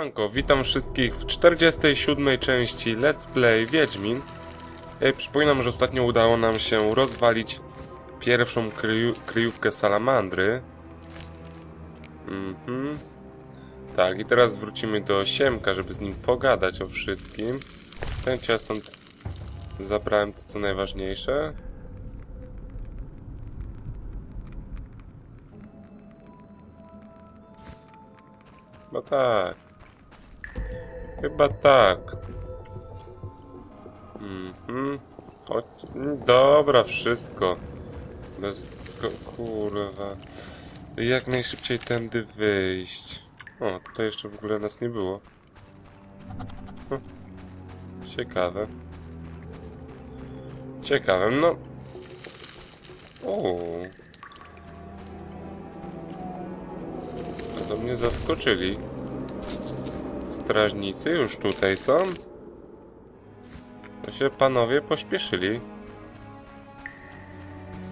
Siemanko, witam wszystkich w 47 części Let's Play Wiedźmin. E, Przypominam, że ostatnio udało nam się rozwalić pierwszą kryju kryjówkę salamandry. Mhm. Tak, i teraz wrócimy do Siemka, żeby z nim pogadać o wszystkim. Chęć ja stąd zabrałem to co najważniejsze. Chyba tak. Chyba tak. Mhm. Chodź. Dobra, wszystko. Bez... Kurwa. Jak najszybciej tędy wyjść. O, tutaj jeszcze w ogóle nas nie było. Hm. Ciekawe. Ciekawe, no. O. To mnie zaskoczyli. Strażnicy już tutaj są? To się panowie pośpieszyli.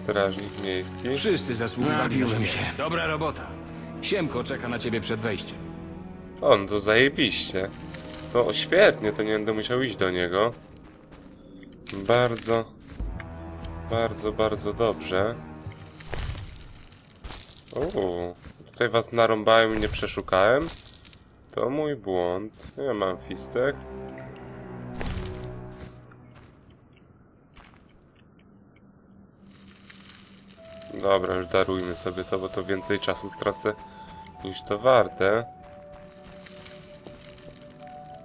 Strażnik miejski. Wszyscy zasługiwali na Nabiłem śmierć. się. Dobra robota. Siemko czeka na ciebie przed wejściem. On, to zajebiście. To świetnie, to nie będę musiał iść do niego. Bardzo, bardzo, bardzo dobrze. Uuu, tutaj was narąbałem i nie przeszukałem. To mój błąd. Ja mam fistek. Dobra, już darujmy sobie to, bo to więcej czasu stracę niż to warte.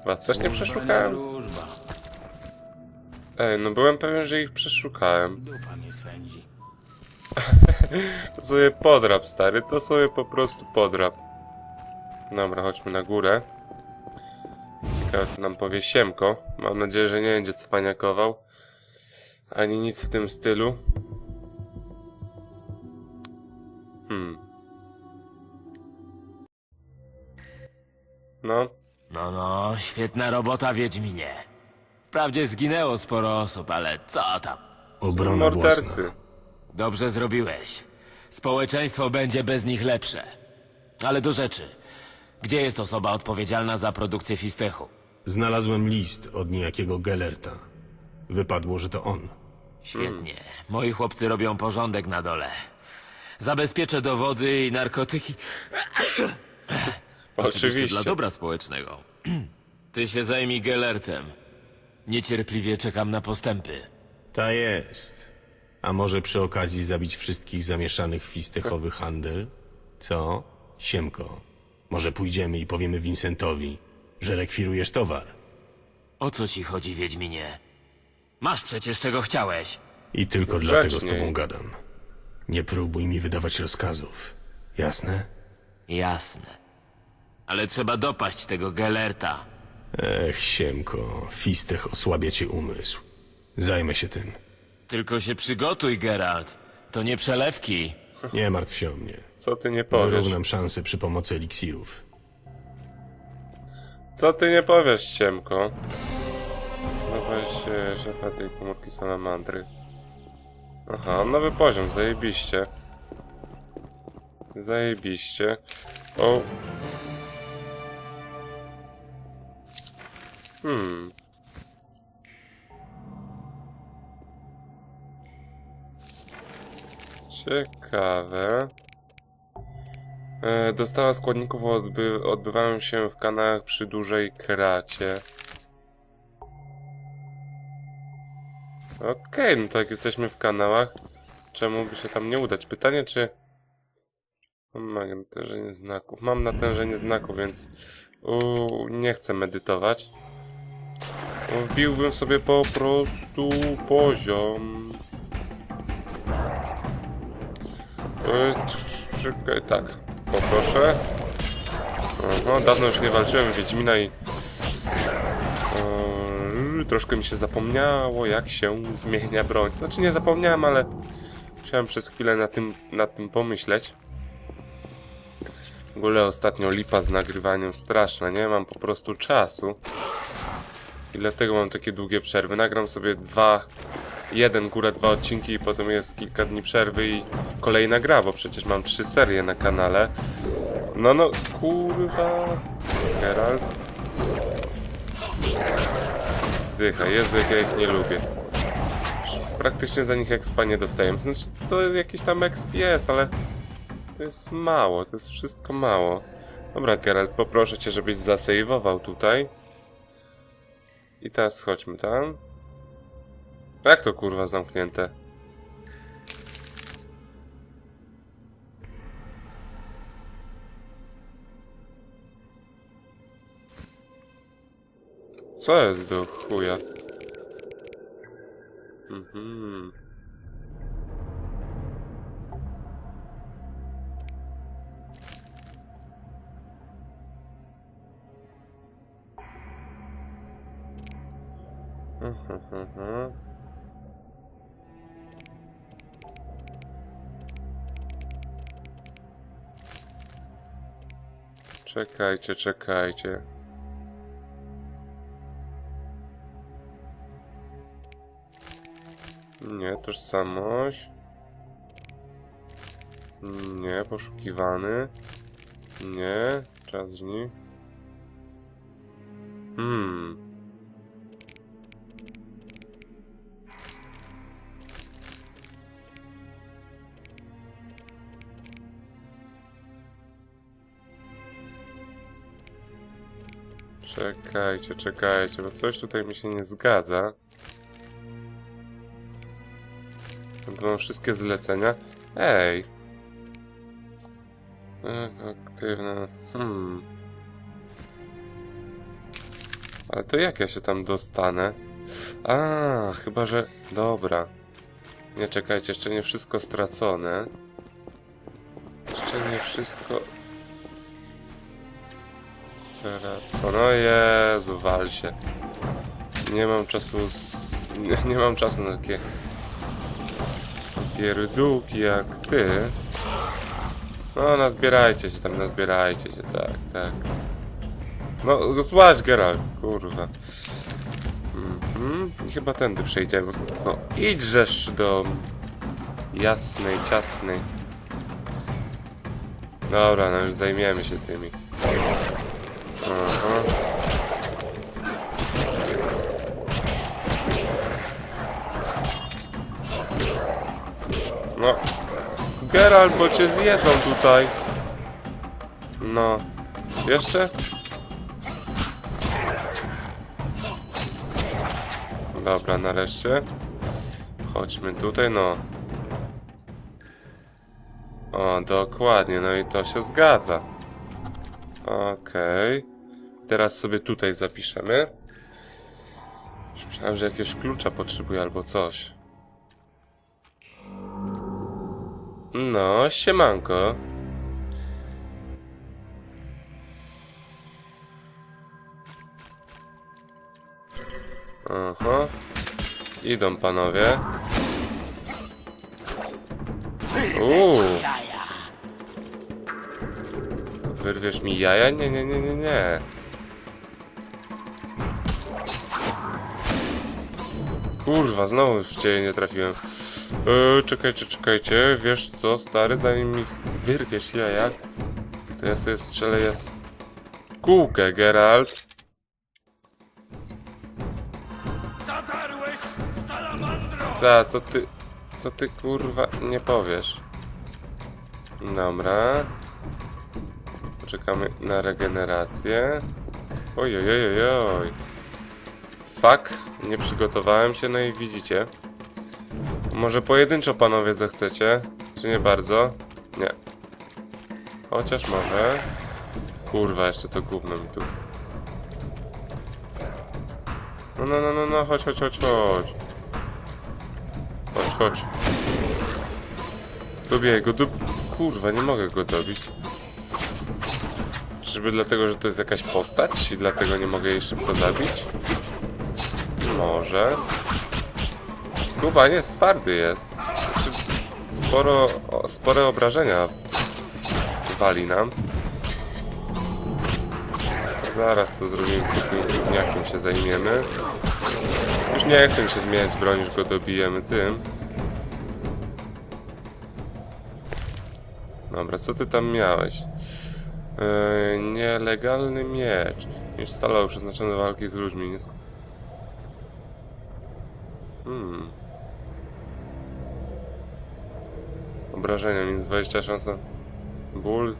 Was też nie przeszukałem? Ej, no byłem pewien, że ich przeszukałem. To sobie podrap, stary, to sobie po prostu podrap. Dobra, chodźmy na górę. Ciekawe, co nam powie Siemko. Mam nadzieję, że nie będzie cwaniakował. Ani nic w tym stylu. Hmm. No, No, no, świetna robota, Wiedźminie. Wprawdzie zginęło sporo osób, ale co tam? Obrona własna. mordercy. Dobrze zrobiłeś. Społeczeństwo będzie bez nich lepsze. Ale do rzeczy. Gdzie jest osoba odpowiedzialna za produkcję fistechu? Znalazłem list od niejakiego Gellerta. Wypadło, że to on. Świetnie. Moi chłopcy robią porządek na dole. Zabezpieczę dowody i narkotyki. Oczywiście Oczywiście. dla dobra społecznego. Ty się zajmij Gellertem. Niecierpliwie czekam na postępy. Ta jest. A może przy okazji zabić wszystkich zamieszanych w fistechowy handel? Co? Siemko. Może pójdziemy i powiemy Vincentowi, że rekwirujesz towar. O co ci chodzi, Wiedźminie? Masz przecież czego chciałeś. I tylko dlatego z tobą gadam. Nie próbuj mi wydawać rozkazów. Jasne? Jasne. Ale trzeba dopaść tego Gellerta. Ech, Siemko, fistech osłabia ci umysł. Zajmę się tym. Tylko się przygotuj, Geralt. To nie przelewki. Nie martw się o mnie. Co ty nie powiesz? Wyrównam szanse przy pomocy eliksirów. Co ty nie powiesz, Siemko? No weź e, szefa tej komórki salamandry. Aha, nowy poziom, zajebiście. Zajebiście. O. Hmm. Ciekawe. E, Dostawa składników odby odbywają się w kanałach przy dużej kracie. Okej, no to jak jesteśmy w kanałach, czemu by się tam nie udać? Pytanie, czy... Mam natężenie znaków. Mam natężenie znaków, więc nie chcę medytować. Wbiłbym sobie po prostu poziom. Czekaj, tak. Poproszę. Aha, dawno już nie walczyłem Wiedźmina i... Eee, troszkę mi się zapomniało, jak się zmienia broń. Znaczy nie zapomniałem, ale... Chciałem przez chwilę na tym, nad tym pomyśleć. W ogóle ostatnio lipa z nagrywaniem straszna, nie? Mam po prostu czasu. I dlatego mam takie długie przerwy. Nagram sobie dwa, jeden, góra dwa odcinki i potem jest kilka dni przerwy i kolejna gra, bo przecież mam trzy serie na kanale. No no, kurwa. Geralt. Dycha, Jezu, jak ja ich nie lubię. Praktycznie za nich expa nie dostajemy. Znaczy, to jakiś tam exp jest, ale to jest mało, to jest wszystko mało. Dobra, Geralt, poproszę cię, żebyś zasejwował tutaj. I teraz chodźmy tam. Jak to kurwa zamknięte? Co jest do chuja? Mhm. Czekajcie, czekajcie. Nie, tożsamość. Nie, poszukiwany. Nie, czas dni. Hmm. Czekajcie, czekajcie, bo coś tutaj mi się nie zgadza. Mam wszystkie zlecenia. Ej! Tak, aktywne. Hmm. Ale to jak ja się tam dostanę? A, chyba że. Dobra. Nie czekajcie, jeszcze nie wszystko stracone. Jeszcze nie wszystko. Co? No Jezu, wal się. Nie mam czasu. Nie, nie mam czasu na takie pierdółki jak ty. No, nazbierajcie się tam, nazbierajcie się, tak, tak. No, złaź Geralt, kurwa. Mhm, chyba tędy przejdziemy. No, idźżesz do jasnej, ciasnej. Dobra, no już zajmiemy się tymi. No. Geralt, bo cię zjedzą tutaj. No. Jeszcze? Dobra, nareszcie. Chodźmy tutaj, no. O, dokładnie, no i to się zgadza. Okej. Teraz sobie tutaj zapiszemy. Myślałem, że jakiegoś klucza potrzebuję albo coś. No, siemanko. Aha. Idą panowie. Uuu. Wyrwiesz mi jaja? Nie, nie, nie, nie, nie. Kurwa, znowu w ciebie nie trafiłem. Eee, czekajcie, czekajcie. Wiesz co, stary, zanim mi wyrwiesz jaja, to ja sobie strzelę jas... Kółkę, Geralt. Zatarłeś salamandro! Ta, co ty... Co ty, kurwa, nie powiesz? Dobra. Poczekamy na regenerację. Oj, oj, oj, oj, oj. Fuck, nie przygotowałem się, no i widzicie. Może pojedynczo panowie zechcecie? Czy nie bardzo? Nie. Chociaż może. Kurwa, jeszcze to gówno mi tu. No, no, no, no, no, chodź, chodź, chodź, chodź. Chodź, chodź. Dobiję go, do... Kurwa, nie mogę go dobić. Czyżby dlatego, że to jest jakaś postać i dlatego nie mogę jej szybko zabić? Może. Skubaniec twardy jest. Znaczy, sporo, spore obrażenia wali nam. Zaraz to zrobimy, tym zniakiem się zajmiemy. Już nie chcę się zmieniać broń, już go dobijemy tym. Dobra, co ty tam miałeś? Yy, nielegalny miecz. Miecz stalowy przeznaczony do walki z ludźmi. Nie hmm. Obrażenia, minus 20 szans na ból.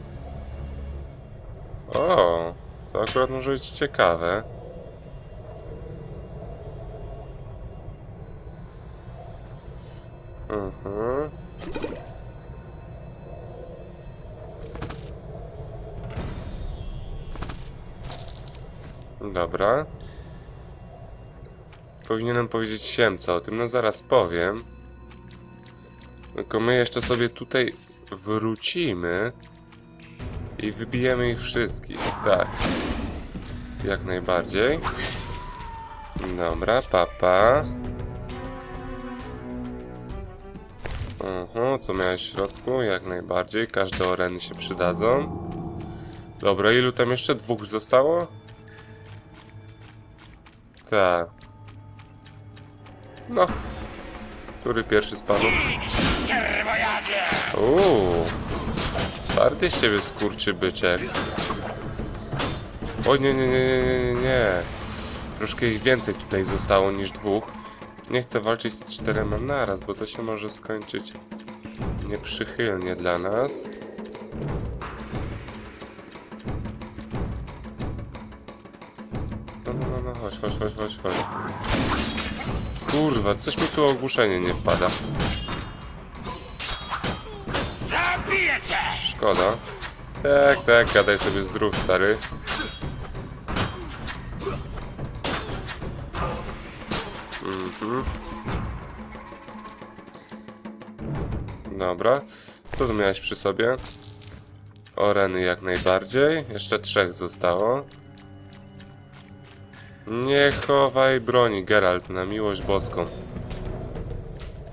O, to akurat może być ciekawe. Mhm. Dobra. Powinienem powiedzieć Siemca o tym, no zaraz powiem. Tylko my jeszcze sobie tutaj wrócimy i wybijemy ich wszystkich. Tak. Jak najbardziej. Dobra, papa. Aha, co miałeś w środku? Jak najbardziej. Każde oreny się przydadzą. Dobra, ilu tam jeszcze? Dwóch zostało? Tak. No. Który pierwszy spadł? Uuu. Twardy z ciebie skurczy byczek. O nie, nie, nie, nie, nie, nie, nie. Troszkę ich więcej tutaj zostało niż dwóch. Nie chcę walczyć z czterema naraz, bo to się może skończyć nieprzychylnie dla nas. No, no, no, no, chodź, chodź, chodź, chodź, chodź. Kurwa, coś mi tu ogłuszenie nie wpada. Szkoda. Tak, tak, gadaj sobie zdrów, stary. Mhm. Dobra. Co tu miałeś przy sobie? Oreny jak najbardziej. Jeszcze trzech zostało. Nie chowaj broni, Geralt, na miłość boską.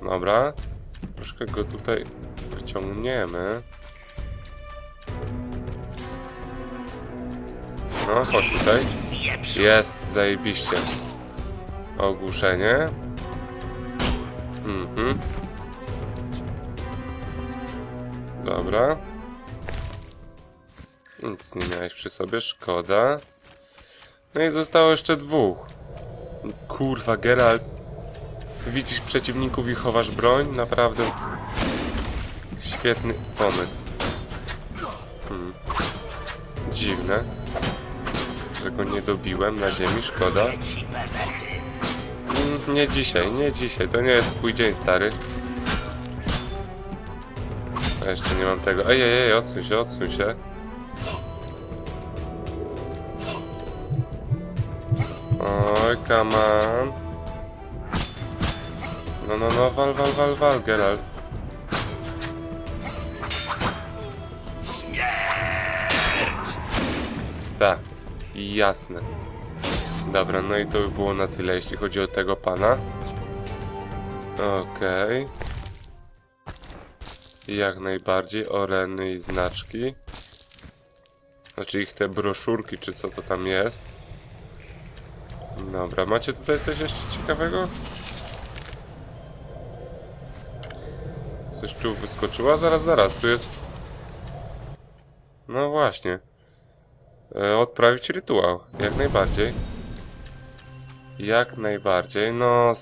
Dobra. Troszkę go tutaj wyciągniemy. No, chodź tutaj. Jest, zajebiście. Ogłuszenie. Mhm. Dobra. Nic nie miałeś przy sobie, szkoda. No i zostało jeszcze dwóch. Kurwa, Geralt. Widzisz przeciwników i chowasz broń? Naprawdę świetny pomysł. Hmm. Dziwne, że go nie dobiłem na ziemi, szkoda. Mm, Nie dzisiaj, nie dzisiaj, to nie jest twój dzień, stary. A jeszcze nie mam tego. Ej, ej, ej, odsuń się, odsuń się. Oj, come on. No, no, no, wal, wal, wal, wal, Geralt. Tak, jasne. Dobra, no i to by było na tyle, jeśli chodzi o tego pana. Okej. Jak najbardziej, oreny i znaczki. Znaczy ich te broszurki, czy co to tam jest. Dobra, macie tutaj coś jeszcze ciekawego? Coś tu wyskoczyło? A Zaraz, zaraz, tu jest... No właśnie. E, odprawić rytuał, jak najbardziej. Jak najbardziej, no...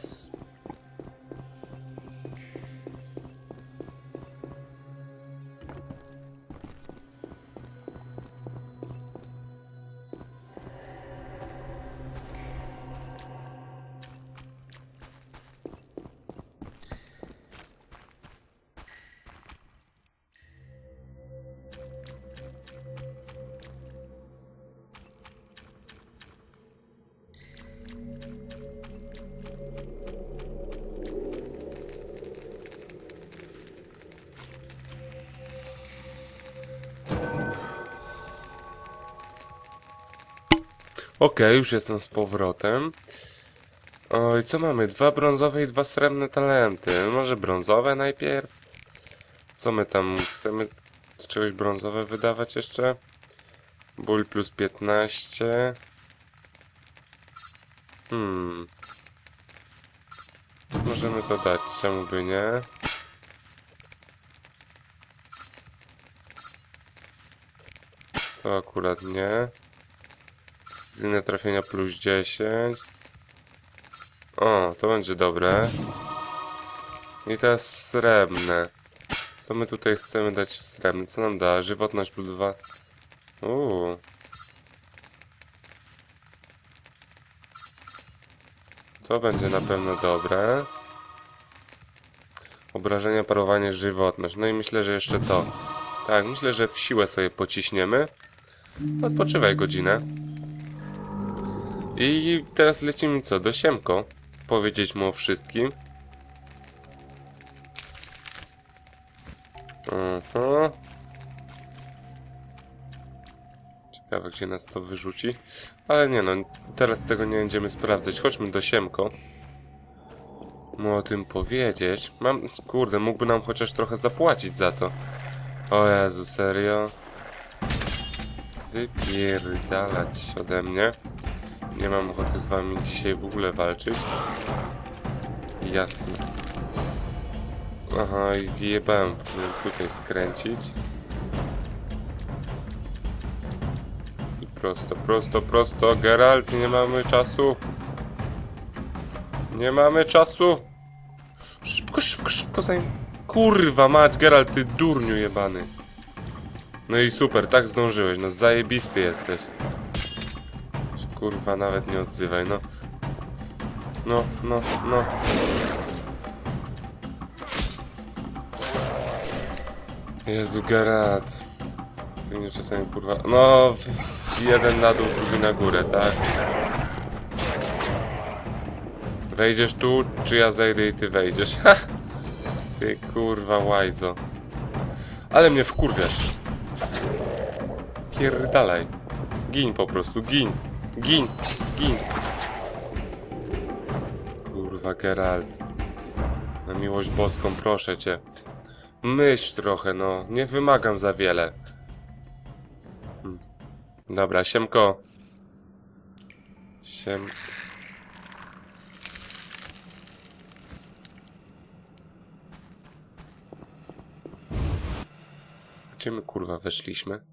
Okej, już jestem z powrotem. Oj, co mamy? Dwa brązowe i dwa srebrne talenty. Może brązowe najpierw? Co my tam? Chcemy czegoś brązowe wydawać jeszcze? Ból plus 15. Hmm. Możemy to dać, czemu by nie? To akurat nie. Inne trafienia plus 10. O, to będzie dobre. I teraz srebrne. Co my tutaj chcemy dać srebrne? Co nam da? Żywotność plus 2. Uuu. To będzie na pewno dobre. Obrażenia, parowanie, żywotność. No i myślę, że jeszcze to. Tak, myślę, że w siłę sobie pociśniemy. Odpoczywaj godzinę. I teraz lecimy co? Do Siemko. Powiedzieć mu o wszystkim. Aha. Ciekawe, gdzie nas to wyrzuci. Ale nie no, teraz tego nie będziemy sprawdzać. Chodźmy do Siemko. Mu o tym powiedzieć. Mam... Kurde, mógłby nam chociaż trochę zapłacić za to. O Jezu, serio? Wypierdalać ode mnie. Nie mam ochoty z wami dzisiaj w ogóle walczyć. Jasne. Aha, i zjebałem. Powinienem tutaj skręcić. I prosto, prosto, prosto. Geralt, nie mamy czasu. Nie mamy czasu. Szybko, szybko, szybko zanim... Kurwa mać, Geralt, ty durniu jebany. No i super, tak zdążyłeś, no zajebisty jesteś. Kurwa, nawet nie odzywaj, no. No, no, no. Jezu, Geralt. Ty mnie czasami kurwa... No, jeden na dół, drugi na górę, tak? Wejdziesz tu, czy ja zejdę i ty wejdziesz? Ha! Ty kurwa łajzo. Ale mnie wkurwiasz. Pierdalaj. Gin po prostu, gin. Gin, gin. Kurwa, Geralt. Na miłość boską, proszę cię. Myśl trochę, no. Nie wymagam za wiele. Hmm. Dobra, siemko. Siem... Gdzie my kurwa weszliśmy?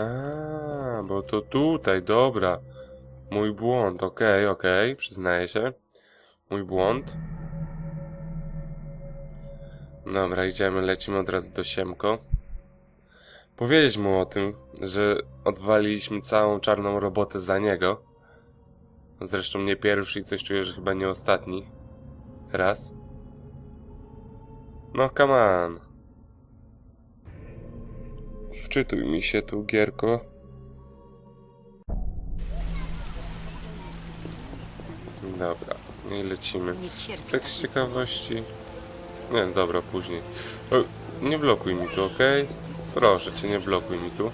A, bo to tutaj, dobra. Mój błąd, okej, okej, przyznaję się. Mój błąd. Dobra, idziemy, lecimy od razu do Siemko. Powiedzieć mu o tym, że odwaliliśmy całą czarną robotę za niego. Zresztą nie pierwszy i coś czuję, że chyba nie ostatni. Raz. No, come on. Wczytuj mi się tu, Gierko. Dobra, no i lecimy. Tak z ciekawości... Nie, dobra, później. O, nie blokuj mi tu, okej? Proszę cię, nie blokuj mi tu.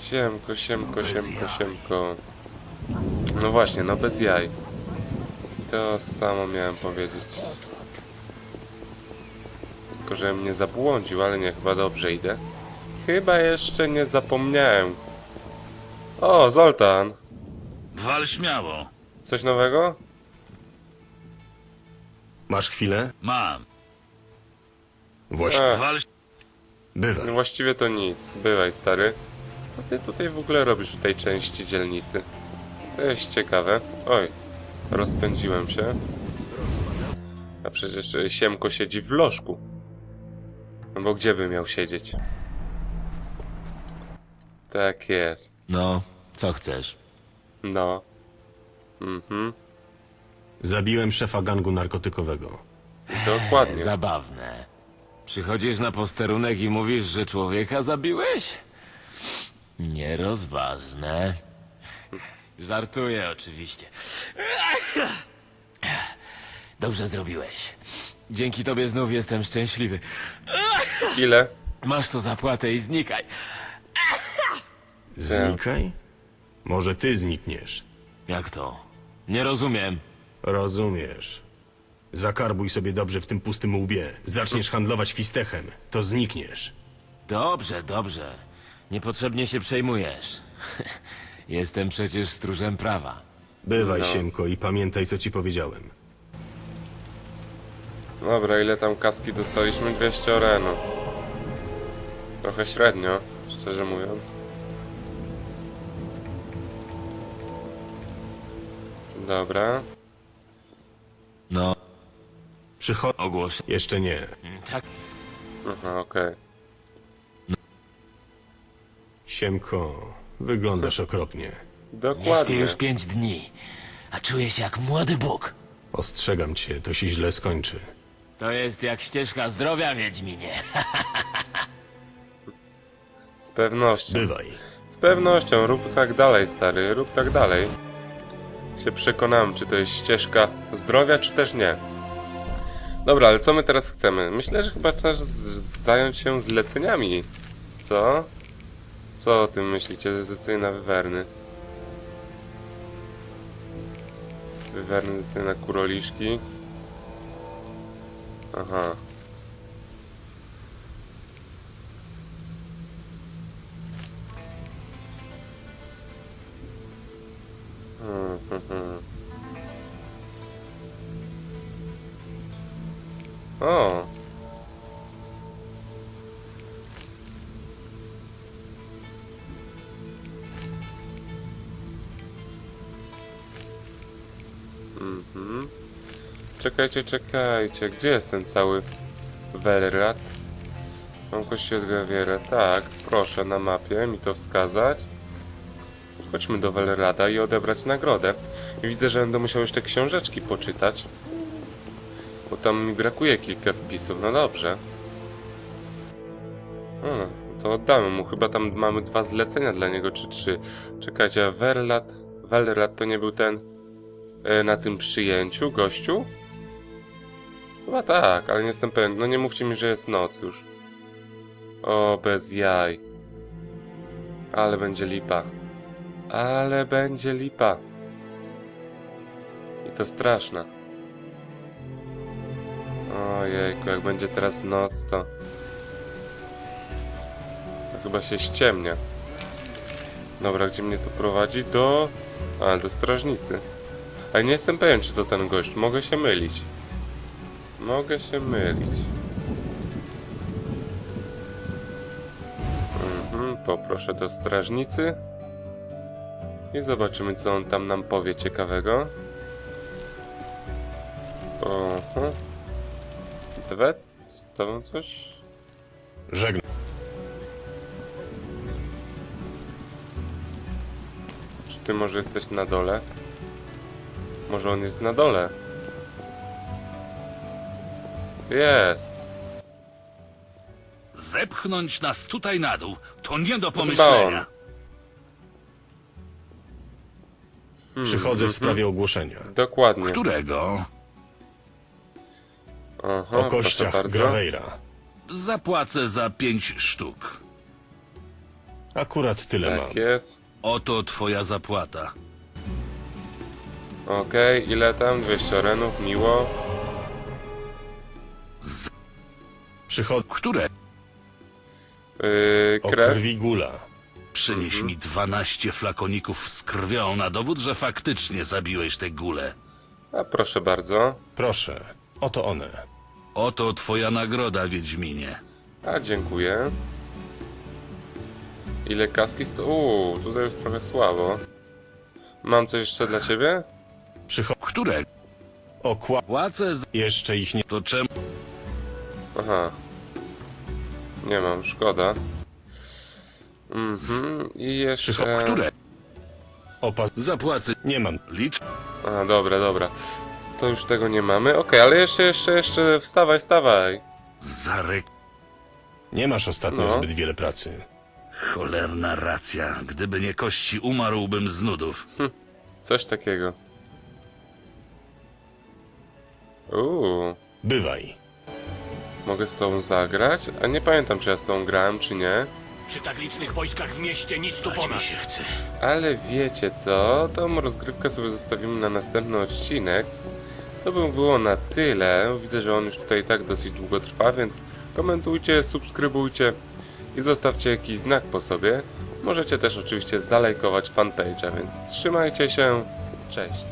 Siemko, siemko, siemko, siemko. No właśnie, no bez jaj. To samo miałem powiedzieć. Tylko, że mnie zabłądził, ale nie, chyba dobrze idę. Chyba jeszcze nie zapomniałem. O, Zoltan! Wal śmiało. Coś nowego? Masz chwilę? Mam. Właśnie. Ech. Wal... Bywa. No właściwie to nic. Bywaj, stary. Co ty tutaj w ogóle robisz w tej części dzielnicy? To jest ciekawe. Oj, rozpędziłem się. A przecież e, Siemko siedzi w lożku. No bo gdzie by miał siedzieć? Tak jest. No, co chcesz? No. Mhm. Zabiłem szefa gangu narkotykowego. Dokładnie. Zabawne. Przychodzisz na posterunek i mówisz, że człowieka zabiłeś? Nierozważne. Żartuję oczywiście. Dobrze zrobiłeś. Dzięki tobie znów jestem szczęśliwy. Ile? Masz tu zapłatę i znikaj. Znikaj? Może ty znikniesz. Jak to? Nie rozumiem. Rozumiesz. Zakarbuj sobie dobrze w tym pustym łbie. Zaczniesz handlować fistechem, to znikniesz. Dobrze, dobrze. Niepotrzebnie się przejmujesz. Jestem przecież stróżem prawa. Bywaj, No. Siemko, i pamiętaj, co ci powiedziałem. Dobra, ile tam kaski dostaliśmy? 200 orenu. Trochę średnio, szczerze mówiąc. Dobra. No, Przychodź. ogłoszę. Jeszcze nie. Tak. Aha, okej. Siemko, wyglądasz okropnie. Nie śpię Dokładnie. już pięć dni, a czuję się jak młody Bóg. Ostrzegam cię, to się źle skończy. To jest jak ścieżka zdrowia, Wiedźminie. Z pewnością. Bywaj. Z pewnością, rób tak dalej, stary, rób tak dalej. Się przekonałem, czy to jest ścieżka zdrowia, czy też nie. Dobra, ale co my teraz chcemy? Myślę, że chyba czas zająć się zleceniami. Co? Co o tym myślicie? Zlecenie na wywerny. Wywerny zlecenie na kuroliszki. Aha. Hmm, Czekajcie, czekajcie. Gdzie jest ten cały Welrat? Mam kości od Gawiera. Tak, proszę na mapie mi to wskazać. Chodźmy do Welrada i odebrać nagrodę. Widzę, że będę musiał jeszcze książeczki poczytać. Bo tam mi brakuje kilka wpisów. No dobrze. No, to oddamy mu. Chyba tam mamy dwa zlecenia dla niego, czy trzy. Czekajcie, a Werlat... Welrad to nie był ten... E, na tym przyjęciu, gościu? Chyba tak, ale nie jestem pewien. No nie mówcie mi, że jest noc już. O, bez jaj. Ale będzie lipa. Ale będzie lipa. I to straszna. Ojejku, jak będzie teraz noc, to... to chyba się ściemnia. Dobra, gdzie mnie to prowadzi? Do... A, do strażnicy. Ale nie jestem pewien, czy to ten gość. Mogę się mylić. Mogę się mylić. Mhm, poproszę do strażnicy. I zobaczymy, co on tam nam powie ciekawego. Oho. Dwet? Z tobą coś? Żegnam. Czy ty może jesteś na dole? Może on jest na dole? Jest! Zepchnąć nas tutaj na dół to nie do pomyślenia. Przychodzę w sprawie ogłoszenia. Dokładnie. Którego? Aha, O proszę kościach bardzo. Graveira. Zapłacę za pięć sztuk. Akurat tyle Tak mam. jest. Oto twoja zapłata. Okej, ile tam? 200 renów, miło. Przychodzę Które? Yy, o krew. krwi gula. Przynieś mi 12 flakoników z krwią na dowód, że faktycznie zabiłeś tę gulę. A proszę bardzo. Proszę, oto one. Oto twoja nagroda, Wiedźminie. A, dziękuję. Ile kaski sto... Uuu, tutaj już trochę słabo. Mam coś jeszcze dla ciebie? Przychodzę Które? o kła... Płacę za... Jeszcze ich nie... To czemu? Aha. Nie mam, szkoda. Mhm, i jeszcze... Które? Opas... Zapłacę. Nie mam. Licz. A, dobra, dobra. To już tego nie mamy. Okej, ale jeszcze, jeszcze, jeszcze... Wstawaj, wstawaj. Zarek. Nie masz ostatnio No. zbyt wiele pracy. Cholerna racja. Gdyby nie kości, umarłbym z nudów. Coś takiego. Uuu. Bywaj. Mogę z tą zagrać? A nie pamiętam, czy ja z tą grałem, czy nie. Przy tak licznych wojskach w mieście nic tu ponad. się chce. Ale wiecie co? Tą rozgrywkę sobie zostawimy na następny odcinek. To by było na tyle. Widzę, że on już tutaj i tak dosyć długo trwa, więc komentujcie, subskrybujcie i zostawcie jakiś znak po sobie. Możecie też oczywiście zalajkować fanpage'a, więc trzymajcie się. Cześć.